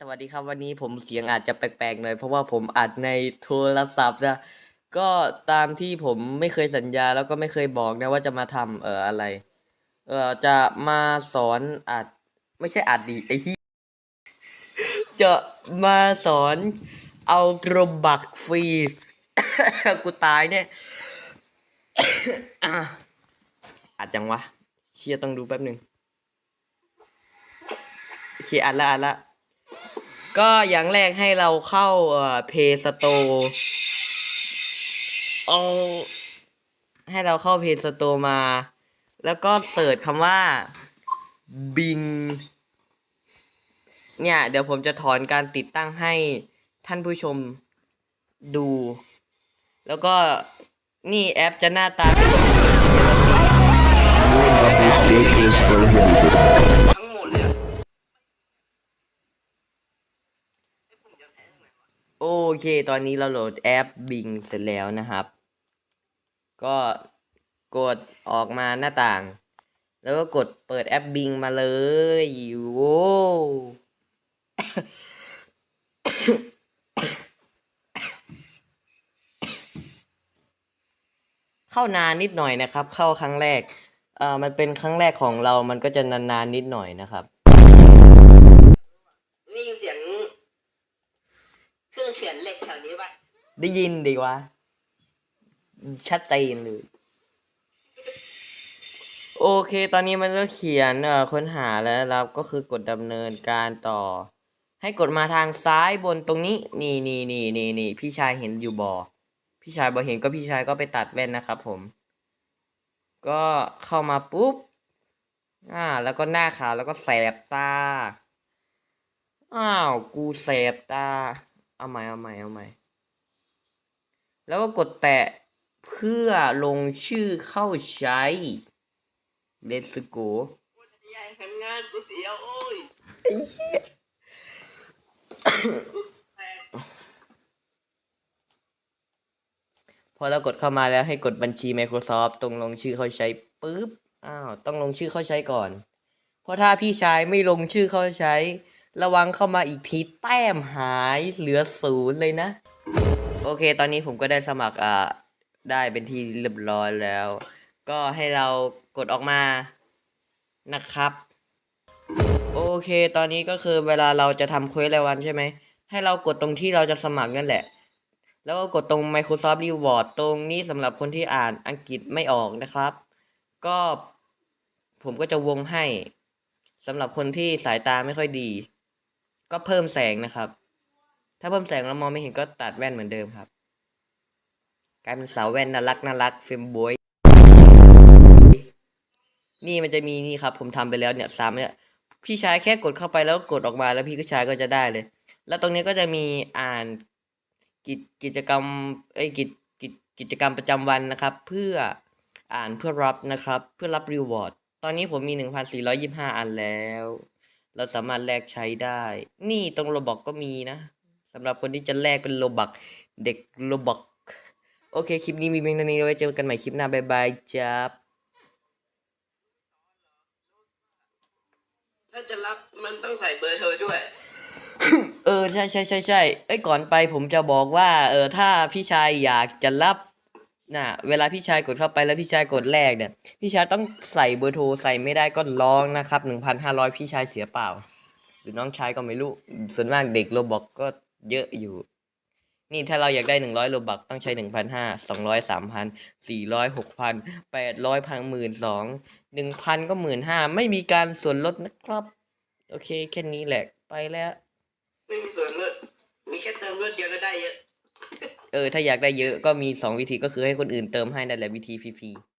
สวัสดีครับวันนี้ผมเสียงอาจจะแปลกๆหน่อยเพราะว่าผมอัดในโทรศัพท์นะก็ตามที่ผมไม่เคยสัญญาแล้วก็ไม่เคยบอกนะว่าจะมาทำเอ่ออะไร เอ่อจะมาสอนอัด ไม่ใช่อัดดิไอ้ที่จะมาสอนเอากรบักฟรีกูตายเนี่ยอัดยังวะเชียต้องดูแป๊บหนึ่งโอเคอัดละอัดละ ก็อย่างแรกให้เราเข้าเอ่อ Play Store เอาให้เราเข้า Play Store มา แล้วก็เสิร์ชคำว่า Bing เนี่ย เดี๋ยวผมจะถอนการติดตั้งให้ท่านผู้ชมดู แล้วก็นี่แอปจะหน้าตา โอเค ตอนนี้เราโหลดแอป Bing เสร็จแล้วนะครับ ก็กดออกมาหน้าต่าง แล้วก็กดเปิดแอป Bing มาเลยโว้เข้านานนิดหน่อยนะครับ เข้าครั้งแรก เอ่อ มันเป็นครั้งแรกของเรา มันก็จะนานๆนิดหน่อยนะครับ นี่เสียงเครื่ องเฉือนเหล็กแถวนี้ปะได้ยินดีวะ ชัดเจนเลย โอเคตอนนี้มันก็เขียนเอ่อค้นหาแล้วนะครับก็คือกดดำเนินการต่อ ให้กดมาทางซ้ายบนตรงนี้ นี่นี่นี่นี่นี่พี่ชายเห็นอยู่บอพี่ชายบอเห็นก็พี่ชายก็ไปตัดแว่นนะครับผม ก็เข้ามาปุ๊บอ่า แล้วก็หน้าขาวแล้วก็แสบตา อ้าว กูแสบตา เอาใหม่เอาใหม่เอาใหม่ แล้วก็กดแตะเพื่อลงชื่อเข้าใช้ Let's go ยายทำงานกูเสียโอ้ยพอเรากดเข้ามาแล้วให้กดบัญชี Microsoft ตรงลงชื่อเข้าใช้ปุ๊บ อ้าว ต้องลงชื่อเข้าใช้ก่อน เพราะถ้าพี่ชายไม่ลงชื่อเข้าใช้ ระวังเข้ามาอีกทีแต้มหายเหลือศูนย์เลยนะ โอเค ตอนนี้ผมก็ได้สมัครอ่าได้เป็นที่เรียบร้อยแล้ว ก็ให้เรากดออกมานะครับ โอเค ตอนนี้ก็คือเวลาเราจะทำเควสรายวันใช่ไหม ให้เรากดตรงที่เราจะสมัครนั่นแหละ แล้วก็กดตรง Microsoft Reward ตรงนี้สำหรับคนที่อ่านอังกฤษไม่ออกนะครับ ก็ผมก็จะวงให้สำหรับคนที่สายตาไม่ค่อยดี ก็เพิ่มแสงนะครับ ถ้าเพิ่มแสงแล้วมองไม่เห็นก็ตัดแว่นเหมือนเดิมครับ กลายเป็นสาวแว่นน่ารักน่ารักเฟมบอยนี่มันจะมีนี่ครับ ผมทำไปแล้วเนี่ยสามเนี่ยพี่ชายแค่กดเข้าไปแล้วกดออกมาแล้วพี่ก็ชายก็จะได้เลย แล้วตรงนี้ก็จะมีอ่านกิจกิจกรรมเอ้กิจกิจกิจกรรมประจำวันนะครับ เพื่ออ่านเพื่อรับนะครับ เพื่อรับรีวอร์ดตอนนี้ผมมีหนึ่งพันสี่ร้อยิบห้าอันแล้ว เราสามารถแลกใช้ได้ นี่ตรงโลบอกก็มีนะสำหรับคนที่จะแลกเป็นโลบักเด็กโลบอกโอเค คลิปนี้มีเพียงเท่านี้ไว้เจอกันใหม่คลิปหน้า บ๊ายบายจ้าบถ้าจะรับมันต้องใส่เบอร์โทรด้วย เออ ใช่ใช่ใช่ใช่เอ้ยก่อนไปผมจะบอกว่า เออ ถ้าพี่ชายอยากจะรับ น่ะเวลาพี่ชายกดเข้าไปแล้วพี่ชายกดแรกเนี่ย พี่ชายต้องใส่เบอร์โทรใส่ไม่ได้ก็ร้องนะครับหนึ่งพันห้าร้อยพี่ชายเสียเปล่า หรือน้องชายก็ไม่รู้ ส่วนมากเด็กโรบอกก็เยอะอยู่ นี่ถ้าเราอยากได้หนึ่งร้อยโลบักต้องใช้หนึ่งพันห้าสองร้อยสามพันสี่ร้อยหกพันแปดร้อยพันหมื่นสองหนึ่งพันก็หมื่นห้าไม่มีการส่วนลดนะครับ โอเคแค่นี้แหละไปแล้ว ไม่มีส่วนลดมีแค่เติมรถเดียวก็ได้เยอะ เออถ้าอยากได้เยอะก็มีสองวิธีก็คือให้คนอื่นเติมให้นั่นแหละวิธีฟรีๆ